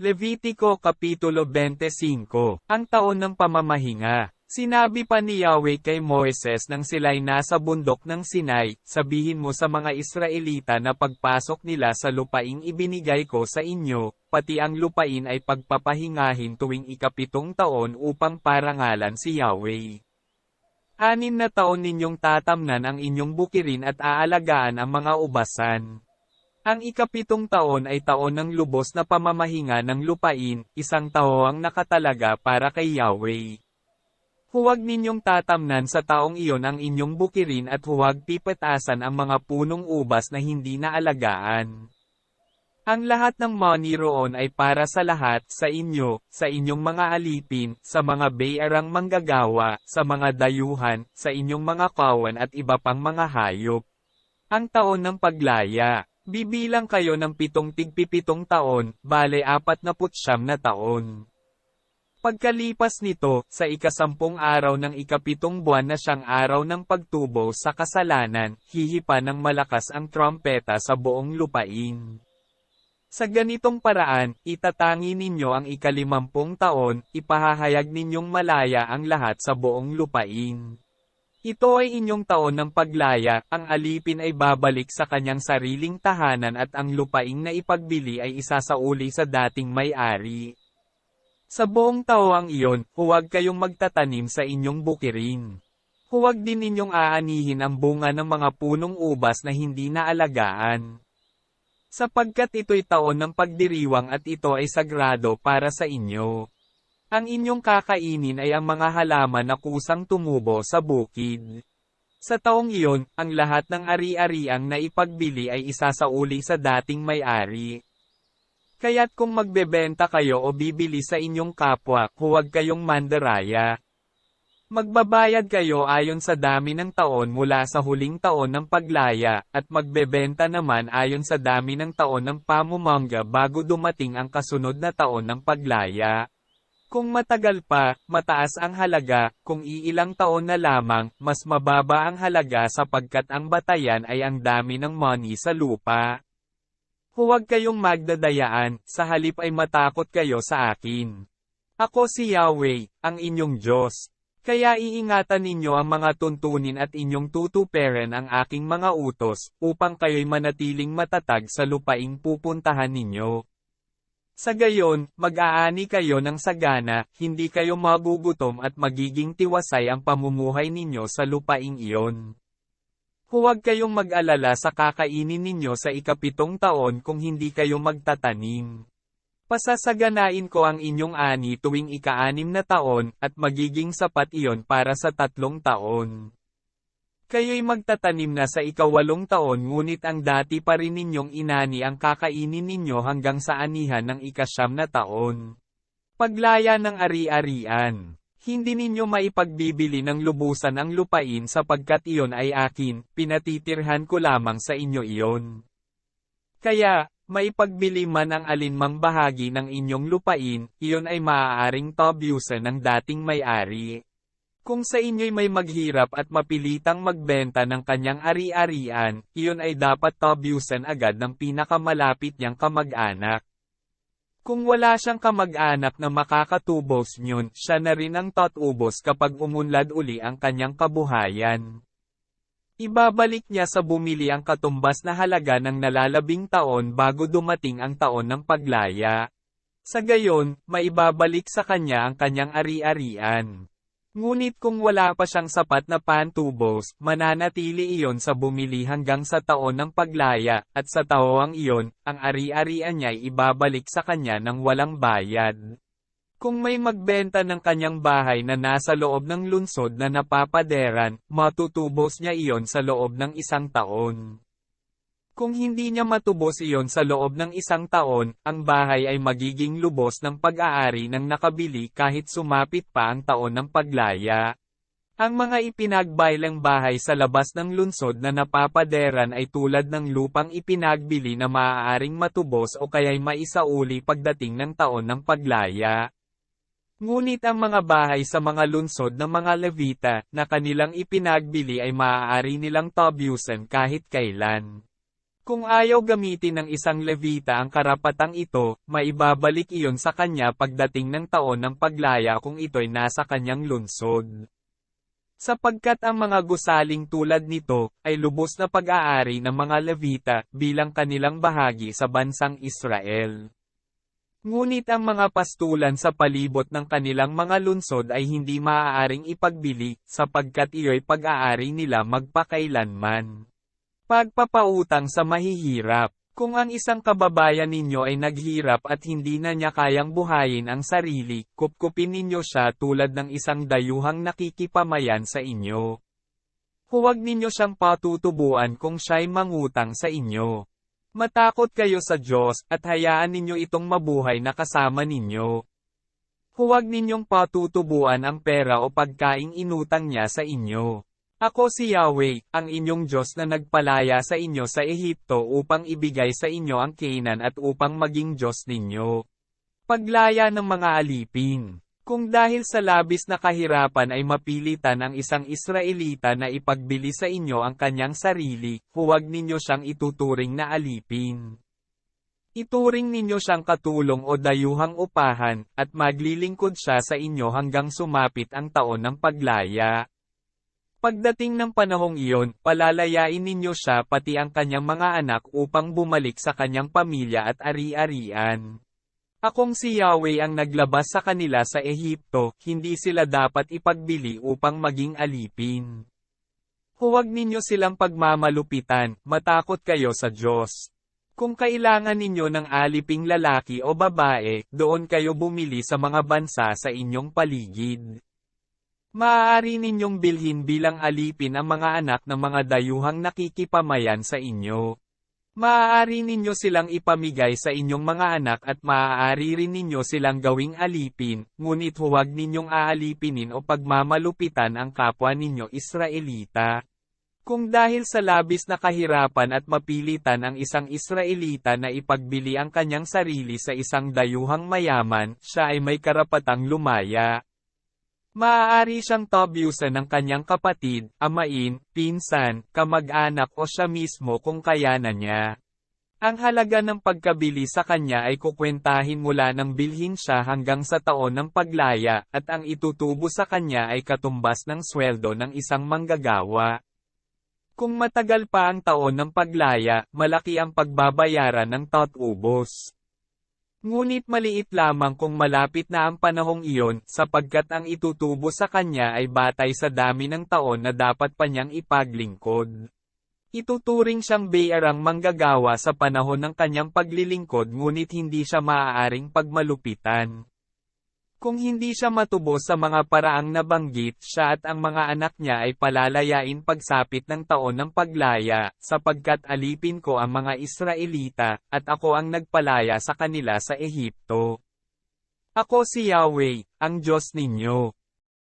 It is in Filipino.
Levitico Kapitulo 25 Ang taon ng pamamahinga Sinabi pa ni Yahweh kay Moises nang sila'y nasa bundok ng Sinai, sabihin mo sa mga Israelita na pagpasok nila sa lupaing ibinigay ko sa inyo, pati ang lupain ay pagpapahingahin tuwing ikapitong taon upang parangalan si Yahweh. Anim na taon ninyong tatamnan ang inyong bukirin at aalagaan ang mga ubasan. Ang ikapitong taon ay taon ng lubos na pamamahinga ng lupain, isang taoang nakatalaga para kay Yahweh. Huwag ninyong tatamnan sa taong iyon ang inyong bukirin at huwag pipetasan ang mga punong ubas na hindi naalagaan. Ang lahat ng money roon ay para sa lahat, sa inyo, sa inyong mga alipin, sa mga bayarang manggagawa, sa mga dayuhan, sa inyong mga kawan at iba pang mga hayop. Ang taon ng paglaya, bibilang kayo ng pitong tigpipitong taon, bale apat na putsyam na taon. Pagkalipas nito, sa ikasampung araw ng ikapitong buwan na siyang araw ng pagtubo sa kasalanan, hihipa ng malakas ang trompeta sa buong lupain. Sa ganitong paraan, itatangi ninyo ang ikalimampung taon, ipahahayag ninyong malaya ang lahat sa buong lupain. Ito ay inyong taon ng paglaya, ang alipin ay babalik sa kanyang sariling tahanan at ang lupaing na ipagbili ay isasauli sa dating may-ari. Sa buong taoang iyon, huwag kayong magtatanim sa inyong bukirin. Huwag din ninyong aanihin ang bunga ng mga punong ubas na hindi naalagaan. Sapagkat ito'y taon ng pagdiriwang at ito ay sagrado para sa inyo. Ang inyong kakainin ay ang mga halaman na kusang tumubo sa bukid. Sa taong iyon, ang lahat ng ari-ariang na ipagbili ay isasauli sa dating may-ari. Kaya't kung magbebenta kayo o bibili sa inyong kapwa, huwag kayong mandaraya. Magbabayad kayo ayon sa dami ng taon mula sa huling taon ng paglaya, at magbebenta naman ayon sa dami ng taon ng pamumangga bago dumating ang kasunod na taon ng paglaya. Kung matagal pa, mataas ang halaga, kung iilang taon na lamang, mas mababa ang halaga sapagkat ang batayan ay ang dami ng money sa lupa. Huwag kayong magdadayaan, sa halip ay matakot kayo sa akin. Ako si Yahweh, ang inyong Diyos. Kaya iingatan ninyo ang mga tuntunin at inyong tutuperan ang aking mga utos, upang kayo'y manatiling matatag sa lupaing pupuntahan ninyo. Sa gayon, mag-aani kayo ng sagana, hindi kayo magugutom at magiging tiwasay ang pamumuhay ninyo sa lupaing iyon. Huwag kayong mag-alala sa kakainin ninyo sa ikapitong taon kung hindi kayo magtatanim. Pasasaganain ko ang inyong ani tuwing ikaanim na taon, at magiging sapat iyon para sa tatlong taon. Kayo'y magtatanim na sa ikawalong taon ngunit ang dati pa rin ninyong inani ang kakainin ninyo hanggang sa anihan ng ikasyam na taon. Paglaya ng ari-arian hindi ninyo maipagbibili ng lubusan ang lupain sapagkat iyon ay akin, pinatitirhan ko lamang sa inyo iyon. Kaya, maipagbili man ang alinmang bahagi ng inyong lupain, iyon ay maaaring tobyusan ng dating may-ari. Kung sa inyo'y may maghirap at mapilitang magbenta ng kanyang ari-arian, iyon ay dapat tobyusan agad ng pinakamalapit niyang kamag-anak. Kung wala siyang kamag-anak na makakatubos niyon, siya na rin ang tatubos kapag umunlad uli ang kanyang kabuhayan. Ibabalik niya sa bumili ang katumbas na halaga ng nalalabing taon bago dumating ang taon ng paglaya. Sa gayon, maibabalik sa kanya ang kanyang ari-arian. Ngunit kung wala pa siyang sapat na pantubos, mananatili iyon sa bumili hanggang sa taon ng paglaya, at sa taoang iyon, ang ari-arian niya'y ibabalik sa kanya ng walang bayad. Kung may magbenta ng kanyang bahay na nasa loob ng lunsod na napapaderan, matutubos niya iyon sa loob ng isang taon. Kung hindi niya matubos iyon sa loob ng isang taon, ang bahay ay magiging lubos ng pag-aari ng nakabili kahit sumapit pa ang taon ng paglaya. Ang mga ipinagbailang bahay sa labas ng lunsod na napapaderan ay tulad ng lupang ipinagbili na maaaring matubos o kaya'y maisauli pagdating ng taon ng paglaya. Ngunit ang mga bahay sa mga lunsod ng mga Levita, na kanilang ipinagbili ay maaari nilang tobyusan kahit kailan. Kung ayaw gamitin ng isang Levita ang karapatang ito, maibabalik iyon sa kanya pagdating ng taon ng paglaya kung ito'y nasa kanyang lunsod. Sapagkat ang mga gusaling tulad nito, ay lubos na pag-aari ng mga Levita, bilang kanilang bahagi sa bansang Israel. Ngunit ang mga pastulan sa palibot ng kanilang mga lunsod ay hindi maaaring ipagbili, sapagkat iyo'y pag-aari nila magpakailanman. Pagpapautang sa mahihirap. Kung ang isang kababayan ninyo ay naghirap at hindi na niya kayang buhayin ang sarili, kupkupin ninyo siya tulad ng isang dayuhang nakikipamayan sa inyo. Huwag ninyo siyang patutubuan kung siya'y mangutang sa inyo. Matakot kayo sa Diyos at hayaan ninyo itong mabuhay na kasama ninyo. Huwag ninyong patutubuan ang pera o pagkaing inutang niya sa inyo. Ako si Yahweh, ang inyong Diyos na nagpalaya sa inyo sa Ehipto upang ibigay sa inyo ang Canaan at upang maging Diyos ninyo. Paglaya ng mga alipin. Kung dahil sa labis na kahirapan ay mapilitan ang isang Israelita na ipagbili sa inyo ang kanyang sarili, huwag ninyo siyang ituturing na alipin. Ituring ninyo siyang katulong o dayuhang upahan, at maglilingkod siya sa inyo hanggang sumapit ang taon ng paglaya. Pagdating ng panahong iyon, palalayain ninyo siya pati ang kanyang mga anak upang bumalik sa kanyang pamilya at ari-arian. Akong si Yahweh ang naglabas sa kanila sa Ehipto, hindi sila dapat ipagbili upang maging alipin. Huwag ninyo silang pagmamalupitan, matakot kayo sa Diyos. Kung kailangan ninyo ng aliping lalaki o babae, doon kayo bumili sa mga bansa sa inyong paligid. Maaari ninyong bilhin bilang alipin ang mga anak ng mga dayuhang nakikipamayan sa inyo. Maaari ninyo silang ipamigay sa inyong mga anak at maaari rin ninyo silang gawing alipin, ngunit huwag ninyong aalipinin o pagmamalupitan ang kapwa ninyo Israelita. Kung dahil sa labis na kahirapan at mapilitan ang isang Israelita na ipagbili ang kanyang sarili sa isang dayuhang mayaman, siya ay may karapatang lumaya. Maaari siyang tabyusan ng kanyang kapatid, amain, pinsan, kamag-anak o siya mismo kung kayanan niya. Ang halaga ng pagkabili sa kanya ay kukwentahin mula ng bilhin siya hanggang sa taon ng paglaya, at ang itutubo sa kanya ay katumbas ng sweldo ng isang manggagawa. Kung matagal pa ang taon ng paglaya, malaki ang pagbabayaran ng taot-ubos. Ngunit maliit lamang kung malapit na ang panahong iyon, sapagkat ang itutubo sa kanya ay batay sa dami ng taon na dapat pa niyang ipaglingkod. Ituturing siyang bayarang manggagawa sa panahon ng kanyang paglilingkod ngunit hindi siya maaaring pagmalupitan. Kung hindi siya matubos sa mga paraang nabanggit, siya at ang mga anak niya ay palalayain pagsapit ng taon ng paglaya, sapagkat alipin ko ang mga Israelita, at ako ang nagpalaya sa kanila sa Ehipto. Ako si Yahweh, ang Diyos ninyo.